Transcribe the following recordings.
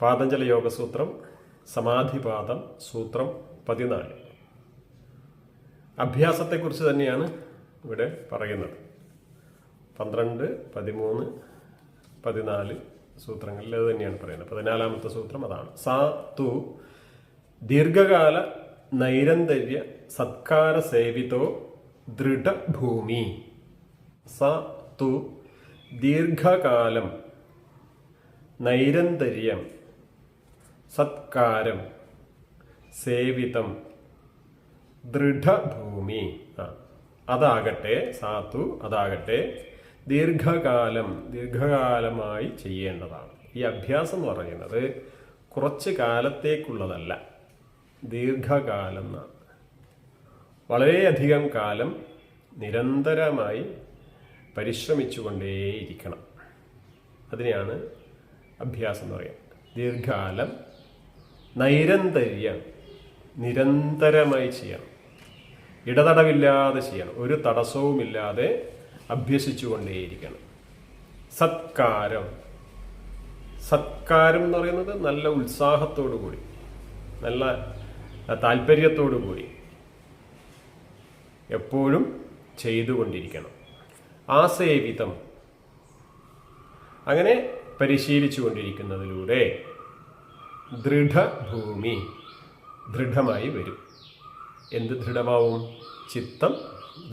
പാതഞ്ജല യോഗസൂത്രം സമാധിപാദം സൂത്രം പതിനാല്. അഭ്യാസത്തെക്കുറിച്ച് തന്നെയാണ് ഇവിടെ പറയുന്നത്. പന്ത്രണ്ട് പതിമൂന്ന് പതിനാല് സൂത്രങ്ങളിൽ അത് തന്നെയാണ് പറയുന്നത്. പതിനാലാമത്തെ സൂത്രം അതാണ്. സാ തു ദീർഘകാല നൈരന്തര്യ സത്കാര സേവിതോ ദൃഢഭൂമി. സ തു ദീർഘകാലം നൈരന്തര്യം സത്കാരം സേവിതം ദൃഢഭൂമി. ആ അതാകട്ടെ സാത്തു അതാകട്ടെ ദീർഘകാലം ദീർഘകാലമായി ചെയ്യേണ്ടതാണ്. ഈ അഭ്യാസം എന്ന് പറയുന്നത് കുറച്ച് കാലത്തേക്കുള്ളതല്ല ദീർഘകാലം എന്നാണ്. വളരെയധികം കാലം നിരന്തരമായി പരിശ്രമിച്ചുകൊണ്ടേയിരിക്കണം. അതിനെയാണ് അഭ്യാസം എന്ന് പറയുന്നത്. ദീർഘകാലം നൈരന്തര്യം നിരന്തരമായി ചെയ്യണം. ഇടതടവില്ലാതെ ചെയ്യണം. ഒരു തടസ്സവുമില്ലാതെ അഭ്യസിച്ചുകൊണ്ടേയിരിക്കണം. സത്കാരം. സത്കാരം എന്ന് പറയുന്നത് നല്ല ഉത്സാഹത്തോടു കൂടി നല്ല താല്പര്യത്തോടു കൂടി എപ്പോഴും ചെയ്തുകൊണ്ടിരിക്കണം. ആസേവിതം. അങ്ങനെ പരിശീലിച്ചു കൊണ്ടിരിക്കുന്നതിലൂടെ ദൃഢഭൂമി. ദൃഢമായി വരും. എന്ത് ദൃഢമാവും? ചിത്തം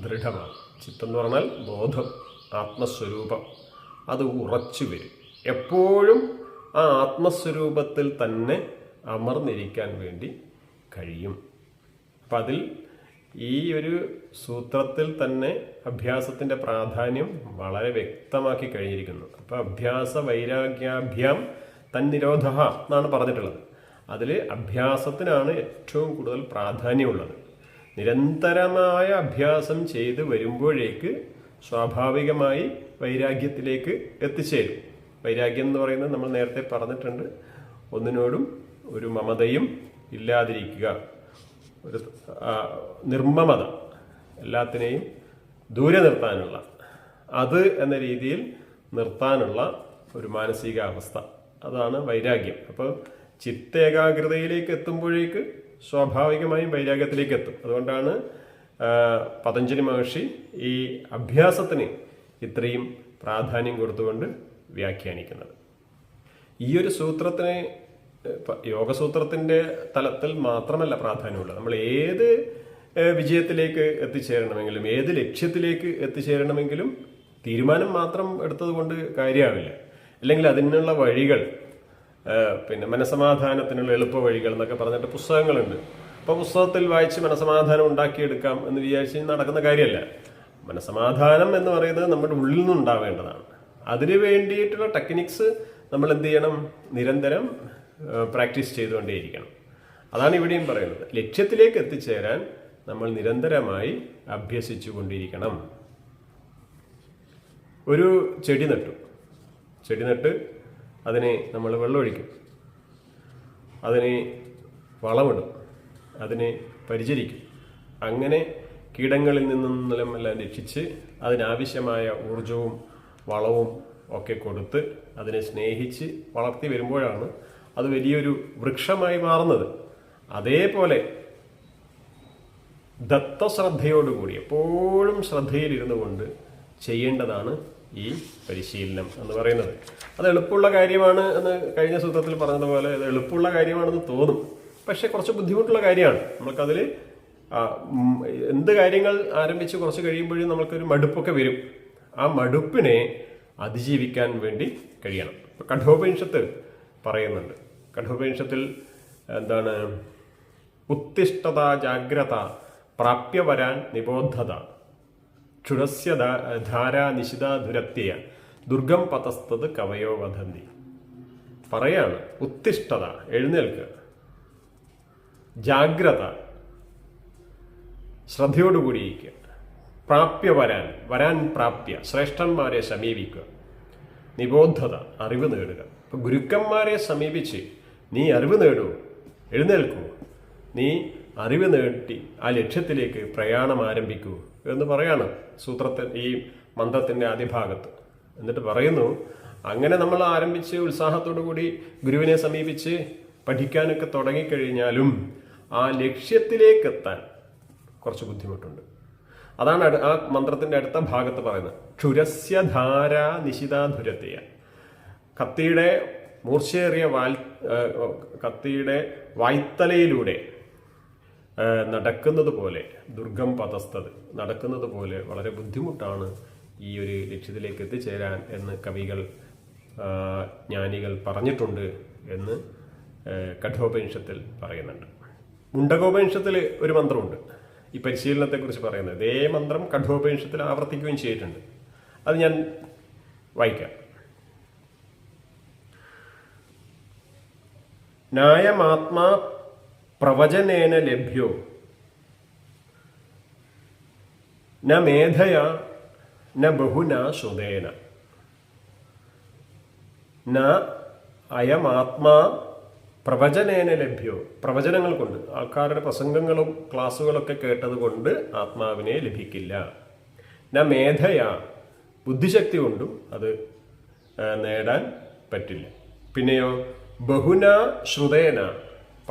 ദൃഢമാവും. ചിത്തം എന്ന് പറഞ്ഞാൽ ബോധം ആത്മസ്വരൂപം. അത് ഉറച്ചു വരും. എപ്പോഴും ആ ആത്മസ്വരൂപത്തിൽ തന്നെ അമർന്നിരിക്കാൻ വേണ്ടി കഴിയും. അപ്പം അതിൽ ഈ ഒരു സൂത്രത്തിൽ തന്നെ അഭ്യാസത്തിന്റെ പ്രാധാന്യം വളരെ വ്യക്തമാക്കി കഴിഞ്ഞിരിക്കുന്നു. അപ്പോൾ അഭ്യാസ വൈരാഗ്യാഭ്യാം തന്നിരോധ എന്നാണ് പറഞ്ഞിട്ടുള്ളത്. അതിൽ അഭ്യാസത്തിനാണ് ഏറ്റവും കൂടുതൽ പ്രാധാന്യമുള്ളത്. നിരന്തരമായ അഭ്യാസം ചെയ്ത് വരുമ്പോഴേക്ക് സ്വാഭാവികമായി വൈരാഗ്യത്തിലേക്ക് എത്തിച്ചേരും. വൈരാഗ്യം എന്ന് പറയുന്നത് നമ്മൾ നേരത്തെ പറഞ്ഞിട്ടുണ്ട്. ഒന്നിനോടും ഒരു മമതയും ഇല്ലാതിരിക്കുക. ഒരു നിർമ്മമത എല്ലാത്തിനെയും ദൂരെ നിർത്താനുള്ള അത് എന്ന രീതിയിൽ നിർത്താനുള്ള ഒരു മാനസികാവസ്ഥ. അതാണ് വൈരാഗ്യം. അപ്പോൾ ചിത്തേകാഗ്രതയിലേക്ക് എത്തുമ്പോഴേക്ക് സ്വാഭാവികമായും വൈരാഗ്യത്തിലേക്ക് എത്തും. അതുകൊണ്ടാണ് പതഞ്ജലി മഹർഷി ഈ അഭ്യാസത്തിന് ഇത്രയും പ്രാധാന്യം കൊടുത്തുകൊണ്ട് വ്യാഖ്യാനിക്കുന്നത്. ഈ ഒരു സൂത്രത്തിന് യോഗസൂത്രത്തിന്റെ തലത്തിൽ മാത്രമല്ല പ്രാധാന്യമുള്ളത്. നമ്മൾ ഏത് വിജയത്തിലേക്ക് എത്തിച്ചേരണമെങ്കിലും ഏത് ലക്ഷ്യത്തിലേക്ക് എത്തിച്ചേരണമെങ്കിലും തീരുമാനം മാത്രം എടുത്തത് കൊണ്ട് കാര്യമാവില്ല. അല്ലെങ്കിൽ അതിനുള്ള വഴികൾ പിന്നെ മനസമാധാനത്തിനുള്ള എളുപ്പ വഴികൾ എന്നൊക്കെ പറഞ്ഞിട്ട് പുസ്തകങ്ങളുണ്ട്. അപ്പോൾ പുസ്തകത്തിൽ വായിച്ച് മനസമാധാനം ഉണ്ടാക്കിയെടുക്കാം എന്ന് വിചാരിച്ച് നടക്കുന്ന കാര്യമല്ല. മനസമാധാനം എന്ന് പറയുന്നത് നമ്മുടെ ഉള്ളിൽ നിന്നുണ്ടാവേണ്ടതാണ് അതിനു വേണ്ടിയിട്ടുള്ള ടെക്നിക്സ് നമ്മൾ എന്ത് ചെയ്യണം? നിരന്തരം പ്രാക്ടീസ് ചെയ്തുകൊണ്ടേയിരിക്കണം. അതാണ് ഇവിടെയും പറയുന്നത്. ലക്ഷ്യത്തിലേക്ക് എത്തിച്ചേരാൻ നമ്മൾ നിരന്തരമായി അഭ്യസിച്ചു കൊണ്ടിരിക്കണം ഒരു ചെടി നട്ടു. ചെടി നട്ട് അതിനെ നമ്മൾ വെള്ളമൊഴിക്കും. അതിനെ വളമിടും. അതിനെ പരിചരിക്കും. അങ്ങനെ കീടങ്ങളിൽ നിന്നെല്ലാം എല്ലാം രക്ഷിച്ച് അതിനാവശ്യമായ ഊർജവും വളവും ഒക്കെ കൊടുത്ത് അതിനെ സ്നേഹിച്ച് വളർത്തി വരുമ്പോഴാണ് അത് വലിയൊരു വൃക്ഷമായി മാറുന്നത്. അതേപോലെ ദത്തശ്രദ്ധയോടുകൂടി എപ്പോഴും ശ്രദ്ധയിലിരുന്നു കൊണ്ട് ചെയ്യേണ്ടതാണ് ഈ പരിശീലനം എന്ന് പറയുന്നത്. അത് എളുപ്പമുള്ള കാര്യമാണ് എന്ന് കഴിഞ്ഞ സൂത്രത്തിൽ പറഞ്ഞതുപോലെ ഇത് എളുപ്പമുള്ള കാര്യമാണെന്ന് തോന്നും. പക്ഷെ കുറച്ച് ബുദ്ധിമുട്ടുള്ള കാര്യമാണ്. നമുക്കതിൽ എന്ത് കാര്യങ്ങൾ ആരംഭിച്ച് കുറച്ച് കഴിയുമ്പോഴും നമുക്കൊരു മടുപ്പൊക്കെ വരും. ആ മടുപ്പിനെ അതിജീവിക്കാൻ വേണ്ടി കഴിയണം. ഇപ്പൊ കഠോപനിഷത്ത് പറയുന്നുണ്ട്. കഠോപനിഷത്തിൽ എന്താണ്? ഉത്തിഷ്ഠത ജാഗ്രത പ്രാപ്യ വരാൻ നിബോധത. ക്ഷുരസ്യ ധാരാ നിശിത ദുരത്യ ദുർഗം പതസ്തത് കവയോ വധന്തി. പറയാണ് ഉത്തിഷ്ഠത എഴുന്നേൽക്കുക ജാഗ്രത ശ്രദ്ധയോടുകൂടിയിരിക്കുക പ്രാപ്യ വരാൻ വരാൻ പ്രാപ്യ ശ്രേഷ്ഠന്മാരെ സമീപിക്കുക. നിബോധത അറിവ് നേടുക. ഇപ്പൊ ഗുരുക്കന്മാരെ സമീപിച്ച് നീ അറിവ് നേടൂ എഴുന്നേൽക്കൂ. നീ അറിവ് നേടി ആ ലക്ഷ്യത്തിലേക്ക് പ്രയാണം ആരംഭിക്കൂ എന്ന് പറയാണ് സൂത്രത്തിൽ ഈ മന്ത്രത്തിന്റെ ആദ്യ ഭാഗത്ത് എന്നിട്ട് പറയുന്നു അങ്ങനെ നമ്മൾ ആരംഭിച്ച് ഉത്സാഹത്തോടു കൂടി ഗുരുവിനെ സമീപിച്ച് പഠിക്കാനൊക്കെ തുടങ്ങിക്കഴിഞ്ഞാലും ആ ലക്ഷ്യത്തിലേക്ക് എത്താൻ കുറച്ച് ബുദ്ധിമുട്ടുണ്ട്. അതാണ് ആ മന്ത്രത്തിന്റെ അടുത്ത ഭാഗത്ത് പറയുന്നത്. ക്ഷുരസ്യധാര നിശിതാധുരത്തെയ കത്തിയുടെ മൂർച്ചയേറിയ വാൽ കത്തിയുടെ വായ്ത്തലയിലൂടെ നടക്കുന്നത് പോലെ ദുർഗം പതസ്തത് നടക്കുന്നത് പോലെ വളരെ ബുദ്ധിമുട്ടാണ് ഈ ഒരു ലക്ഷ്യത്തിലേക്ക് എത്തിച്ചേരാൻ എന്ന് കവികൾ ജ്ഞാനികൾ പറഞ്ഞിട്ടുണ്ട് എന്ന് കഠോപനിഷത്തിൽ പറയുന്നുണ്ട്. മുണ്ടകോപനിഷത്തിൽ ഒരു മന്ത്രമുണ്ട്. ഈ പരിശീലനത്തെക്കുറിച്ച് പറയുന്നത്. ഇതേ മന്ത്രം കഠോപനിഷത്തിൽ ആവർത്തിക്കുകയും ചെയ്തിട്ടുണ്ട്. അത് ഞാൻ വായിക്കാം. ന്യായമാത്മാ പ്രവചനേന ലഭ്യോ? ന മേധയ ന ബഹുന ശ്രുതേന ന അയമാത്മാ പ്രവചനേന ലഭ്യോ? പ്രവചനങ്ങൾ കൊണ്ട് ആൾക്കാരുടെ പ്രസംഗങ്ങളും ക്ലാസ്സുകളൊക്കെ കേട്ടതുകൊണ്ട് ആത്മാവിനെ ലഭിക്കില്ല. ന മേധയ ബുദ്ധിശക്തി കൊണ്ടും അത് നേടാൻ പറ്റില്ല. പിന്നെയോ ബഹുന ശ്രുതേന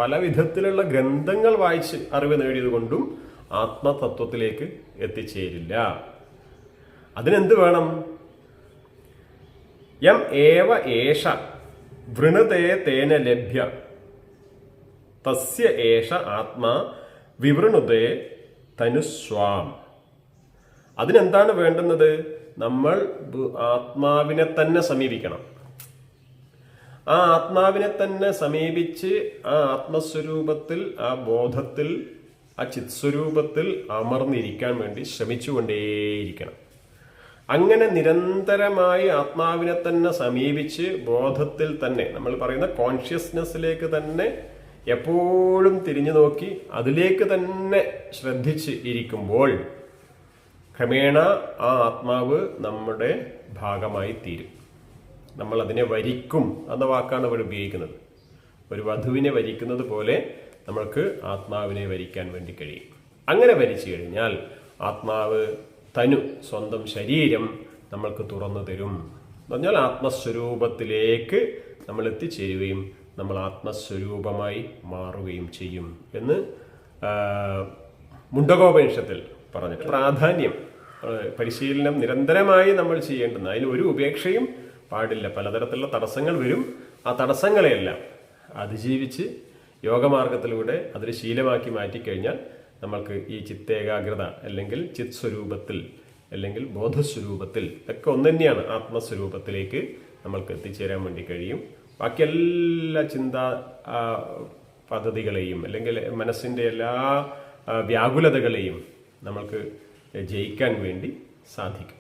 പല വിധത്തിലുള്ള ഗ്രന്ഥങ്ങൾ വായിച്ച് അറിവ് നേടിയത് കൊണ്ടും ആത്മതത്വത്തിലേക്ക് എത്തിച്ചേരില്ല. അതിനെന്ത് വേണം? യം ഏവ ഏഷ വൃണതേ തേന ലഭ്യ. തസ്യ ഏഷ ആത്മാ വിവൃണുതേ തനുസ്വാം. അതിനെന്താണ് വേണ്ടുന്നത്? നമ്മൾ ആത്മാവിനെ തന്നെ സമീപിക്കണം. ആ ആത്മാവിനെ തന്നെ സമീപിച്ച് ആ ആത്മസ്വരൂപത്തിൽ ആ ബോധത്തിൽ ആ ചിത്സ്വരൂപത്തിൽ അമർന്നിരിക്കാൻ വേണ്ടി ശ്രമിച്ചുകൊണ്ടേയിരിക്കണം. അങ്ങനെ നിരന്തരമായി ആത്മാവിനെ തന്നെ സമീപിച്ച് ബോധത്തിൽ തന്നെ നമ്മൾ പറയുന്ന കോൺഷ്യസ്നെസ്സിലേക്ക് തന്നെ എപ്പോഴും തിരിഞ്ഞു നോക്കി അതിലേക്ക് തന്നെ ശ്രദ്ധിച്ച് ഇരിക്കുമ്പോൾ ക്രമേണ ആ ആത്മാവ് നമ്മുടെ ഭാഗമായി തീരും. നമ്മൾ അതിനെ വരിക്കും എന്ന വാക്കാണ് ഇവിടെ ഉപയോഗിക്കുന്നത്. ഒരു വധുവിനെ വരിക്കുന്നത് പോലെ നമ്മൾക്ക് ആത്മാവിനെ വരിക്കാൻ വേണ്ടി കഴിയും. അങ്ങനെ വരിച്ചു കഴിഞ്ഞാൽ ആത്മാവ് തനു സ്വന്തം ശരീരം നമ്മൾക്ക് തുറന്നു തരും. എന്ന് പറഞ്ഞാൽ ആത്മസ്വരൂപത്തിലേക്ക് നമ്മൾ എത്തിച്ചേരുകയും നമ്മൾ ആത്മസ്വരൂപമായി മാറുകയും ചെയ്യും എന്ന് മുണ്ടകോപനിഷത്തിൽ പറഞ്ഞിട്ട് പ്രാധാന്യം പരിശീലനം നിരന്തരമായി നമ്മൾ ചെയ്യേണ്ടുന്ന അതിൽ ഒരു ഉപേക്ഷയും പാടില്ല. പലതരത്തിലുള്ള തടസ്സങ്ങൾ വരും. ആ തടസ്സങ്ങളെയെല്ലാം അതിജീവിച്ച് യോഗമാർഗത്തിലൂടെ അതൊരു ശീലമാക്കി മാറ്റിക്കഴിഞ്ഞാൽ നമ്മൾക്ക് ഈ ചിത്തേകാഗ്രത അല്ലെങ്കിൽ ചിത് സ്വരൂപത്തിൽ അല്ലെങ്കിൽ ബോധസ്വരൂപത്തിൽ ഒക്കെ ഒന്ന് തന്നെയാണ് ആത്മസ്വരൂപത്തിലേക്ക് നമ്മൾക്ക് എത്തിച്ചേരാൻ വേണ്ടി കഴിയും. ബാക്കി എല്ലാ ചിന്താ പദ്ധതികളെയും അല്ലെങ്കിൽ മനസ്സിന്റെ എല്ലാ വ്യാകുലതകളെയും നമ്മൾക്ക് ജയിക്കാൻ വേണ്ടി സാധിക്കും.